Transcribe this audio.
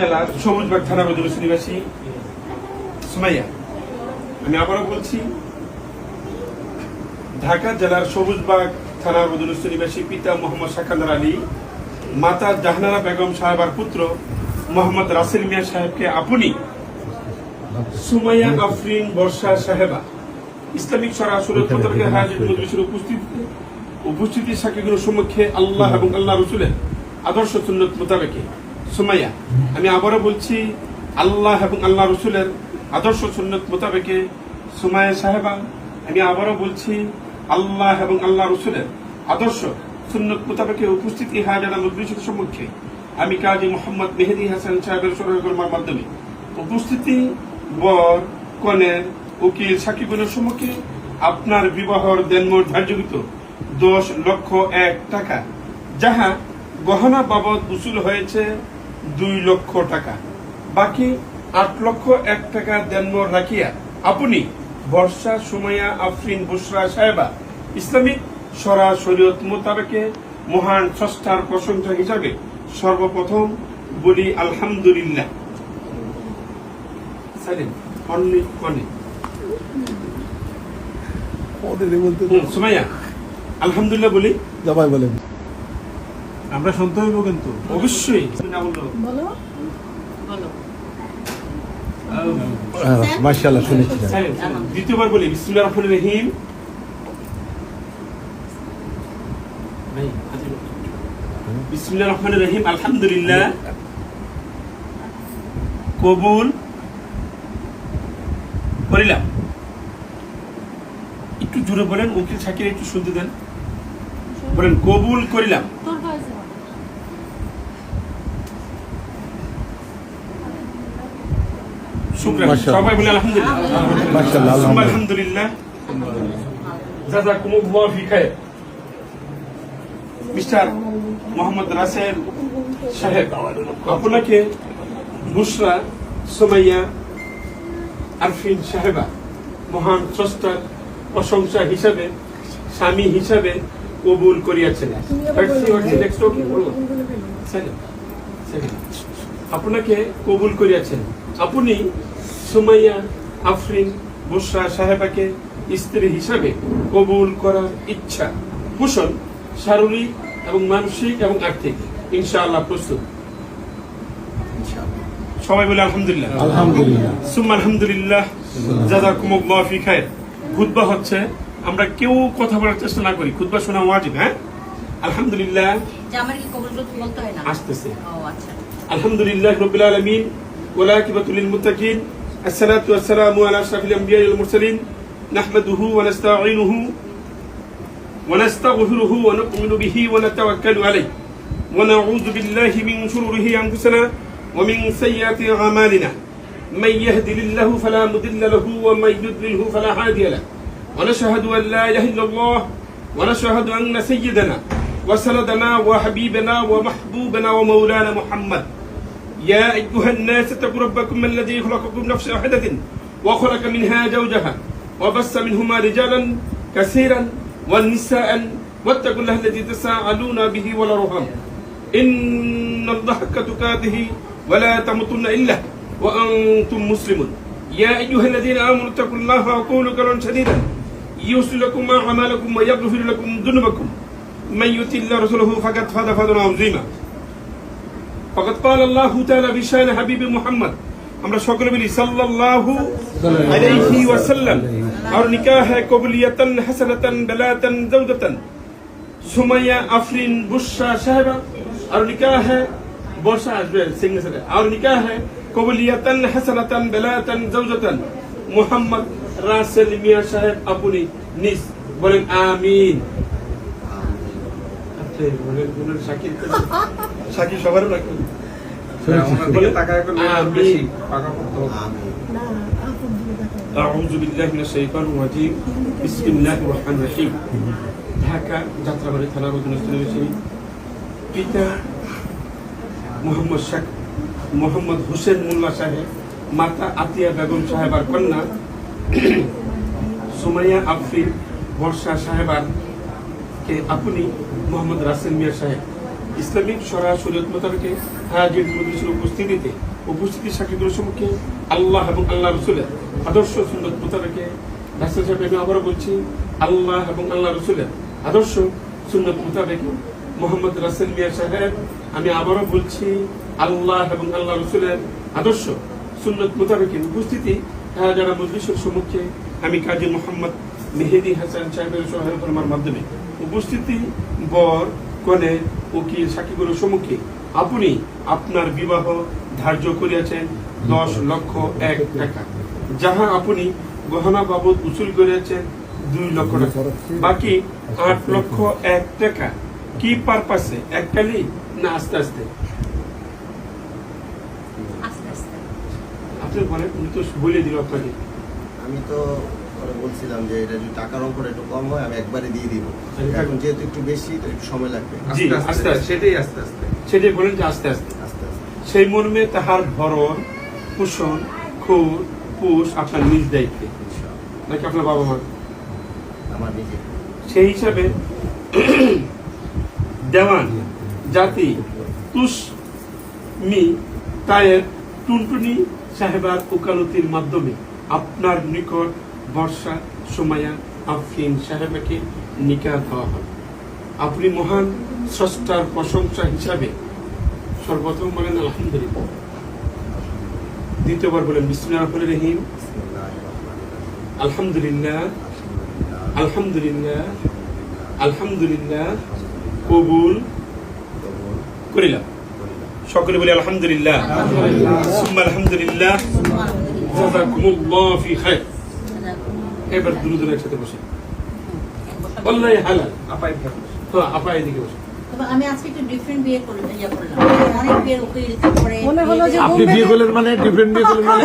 জেলার সবুজবাগ থানা বদরুস নিবাসী সুমাইয়া। আমি আবারও বলছি ঢাকা জেলার সবুজবাগ থানার বদরুস নিবাসী পিতা মোহাম্মদ সাকান্দার আলী মাতা জাহানারা বেগম সাহেবার পুত্র মোহাম্মদ রাসেল মিয়া সাহেবকে আপনি সুমাইয়া আফরিন বর্ষা সাহেবা ইসলামিক সরাসরি মোতাবেক হাজির মজলিসের উপস্থিতিতে উপস্থিতি সাক্ষীগুলোর সম্মুখে আল্লাহ এবং আল্লাহ রসুলের আদর্শ সুন্নত মোতাবেকে। সুমাইয়া, আমি আবারও বলছি, আল্লাহ এবং আল্লাহ রসুলের আদর্শ সুন্নত মোতাবেকে সুমাইয়া সাহেবা, আমি আবারও বলছি, আল্লাহ এবং আল্লাহ রসুলের আদর্শ সুন্নত মোতাবেকে উপস্থিতি হাজারা মজলিসের সম্মুখে আমি কাজী মোহাম্মদ মেহেদি হাসান সাহেবের সরকার মাধ্যমে উপস্থিতি, বর, কনের, উকিল, সাকিবুলের সম্মুখে আপনার বিবাহর দেনমোর ধার্যকৃত দশ লক্ষ এক টাকা। যাহা গহনা বাবদ উসুল হয়েছে দুই লক্ষ টাকা। বাকি আট লক্ষ এক টাকা দেনমোর রাখিয়া আপনি বর্ষা সুমাইয়া আফরিন বুসরা সাহেবা ইসলামিক সরা শরীয়ত মোতাবেকে মহান স্রষ্টার প্রশংসা হিসাবে সর্বপ্রথম বলি আলহামদুলিল্লাহ। সুমাইয়া আলহামদুলিল্লাহ বলি। জবাই বলেন। আমরা শুনতে হইব কিন্তু। অবশ্যই। না বলল। বলো। বলো। মার্শাল্লাহ শুনেছি. দ্বিতীয়বার বলি বিসমুল্লাহ রহমান রহিম। বিসমুল্লাহ রহমান রহিম আলহামদুলিল্লাহ। কবুল। করিলাম। একটু জোরে বলেন উকিল সাকির একটু শুনতে দেন। বলেন কবুল করিলাম তোর বয়সে বলো। শুক্রান মাশাআল্লাহ। সবাই বলে আলহামদুলিল্লাহ। মার্শাল্লাহ সুম্মা আলহামদুলিল্লাহ। আলহামদুলিল্লাহ জাজাকুমুল্লাহ ফি খায়র মিস্টার মোহাম্মদ রাসেল সাহেব। আপনাকে বুসরা সোমাইয়া আরফিন সাহেবা মহান স্রষ্টার প্রশংসা হিসাবে স্বামী হিসাবে কবুল করিয়াছেন. আপনাকে কবুল করিয়াছেন। আপনি সুমাইয়া আফরিন বুসরা সাহেবাকে স্ত্রী হিসাবে কবুল করার ইচ্ছা পোষণ শারীরিক এবং মানসিক এবং আর্থিক। ইনশাআল্লাহ প্রস্তুত। সবাই বলে আলহামদুলিল্লাহ। সুম আলহামদুলিল্লাহ হচ্ছে আমরা কেউ কথা বলার চেষ্টা না করি খুতবা শোনা ওয়াজিব হ্যাঁ? আলহামদুলিল্লাহ। আসতেছে। আলহামদুলিল্লাহ রবিল আলমিন ওলা কিবাতুল মুতাকিন الصلاة والسلام على أشرف الأنبياء والمرسلين. نحمده ونستعينه ونستغفره ونؤمن به ونتوكل عليه. ونعوذ بالله من شروره أنفسنا ومن سيئات أعمالنا. من يهد الله فلا مضل له ومن يضلله فلا هادي له. ونشهد أن لا إله إلا الله ونشهد أن سيدنا وسندنا وحبيبنا ومحبوبنا ومولانا محمد يا أيها الناس اتقوا ربكم الذي خلقكم نفس واحدة وخلق منها زوجها وبث منهما رجالا كثيرا والنساء واتقوا الله الذي تساءلون به والأرحام. إن الله حق تقاته ولا تموتن إلا وأنتم مسلمون. يا أيها الذين آمنوا اتقوا الله وقولوا قولا سديدا. يوصل لكم أعمالكم ويغفر لكم ذنوبكم. من يطع الله رسوله فقد فاز فوزا عظيما. ফকত পাল আল্লাহ তাআলা বিশান হাবিবে মুহাম্মদ। আমরা সকলে বলি সাল্লাল্লাহু সুমাইয়া আফরিন বুশরা সাহেবা আর নিকাহ বর্ষা আসবে সিগনেচারে। আর নিকাহ কবুলিয়াতান হাসানাতান বেলাতান জাওজাতান মোহাম্মদ রাসেল মিয়া সাহেব আপনি নিজ বলেন আমিন। সাকিব শাকির শাকির সবার রাখুন বলে আমিন أعوذ بالله من الشيطان الرجيم بسم الله الرحمن الرحيم ঢাকা যাত্রাবাড়ি থানার অধীনস্থ রয়েছে পিতা মোহাম্মদ শাহ মোহাম্মদ হোসেন মোল্লা সাহেব মাতা আতিয়া বেগম সাহেবার কন্যা সুমাইয়া আফরিন বর্ষা সাহেবার কে আপনি মোহাম্মদ রাসেল মিয়া সাহেব ইসলামিক সরা শরীয়ত মোতাবেকে হাজির মজলিসের উপস্থিতিতে উপস্থিতি সাক্ষীগুলোর সম্মুখে আল্লাহ এবং আল্লাহ রসুলের আদর্শ সুন্নত মোতাবেকে রাস্তা সাহেব আমি আবারও বলছি আল্লাহ এবং আল্লাহ রসুলের আদর্শ সুন্নত মোতাবেক মোহাম্মদ রাসেল মিয়া সাহেব আমি আবারও বলছি আল্লাহ এবং আল্লাহ রসুলের আদর্শ সুন্নত মোতাবেক উপস্থিতি হ্যাঁ, যারা মজলিসের সম্মুখে আমি কাজী মোহাম্মদ মেহেদি হাসান সাহেবের সহায়তা ফরমার মাধ্যমে উপস্থিতি বর কনে উকিল সাক্ষীগুলোর সম্মুখে আপনি আপনার বিবাহ ধার্য করিয়াছেন দশ লক্ষ এক টাকা যাহা আপনি গহনা বাবদ উসুল করিয়াছেন দুই লক্ষ টাকা। বাকি আট লক্ষ এক টাকা কি পারপাসে এককালি না আস্তে আস্তে? আস্তে আস্তে। আপনি বলেন উনি তো বলে দিল আপনাকে। আমি তো পরে বলছিলাম যে এটা যদি টাকার অঙ্কটা একটু কম হয় আমি একবারে দিয়ে দিব। এখন যেহেতু একটু বেশি তো একটু সময় লাগবে। আস্তে আস্তে। সেটাই আস্তে আস্তে। সেটাই বলেন যে আস্তে আস্তে। আস্তে আস্তে। সেই মর্মে তাহার ভরণ পোষণ খুর পুষ আপনার নিজ দায়িত্বে। নাকি আপনার বাবা মা? আমার নিজে সেই হিসাবে দেওয়ান জাতি তুষ মি তায়ের টুনটুনি সাহেবার ওকালতির মাধ্যমে আপনার নিকট বর্ষা সময়া আফরিন সাহেবাকে নিকা দেওয়া হবে আপনি মহান স্রষ্টার প্রশংসা হিসাবে সর্বপ্রথম বলেন, আলহামদুলিল্লাহ। দ্বিতীয়বার বলেন, বিসমুল্লাহ রহিম। আলহামদুলিল্লাহ। আলহামদুলিল্লাহ। আলহামদুলিল্লাহ। কবুল। করিলাম। সকলে বলি, আলহামদুলিল্লাহ। আলহামদুলিল্লাহ। জাযাকুমুল্লাহ ফি খায়র। এবার দুরুদুর একসাথে বসে। আল্লাহ হালাল আপাই ভাই হ্যাঁ আপা এদিকে বসে। তবে আমি আজকে একটু ডিফারেন্ট বিয়ে করলাম ইয়ে করলাম। অনেক বিয়ের করে মনে হলো যে আপনি বিয়ে করলেন মানে ডিফারেন্ট বিয়ে করলেন মানে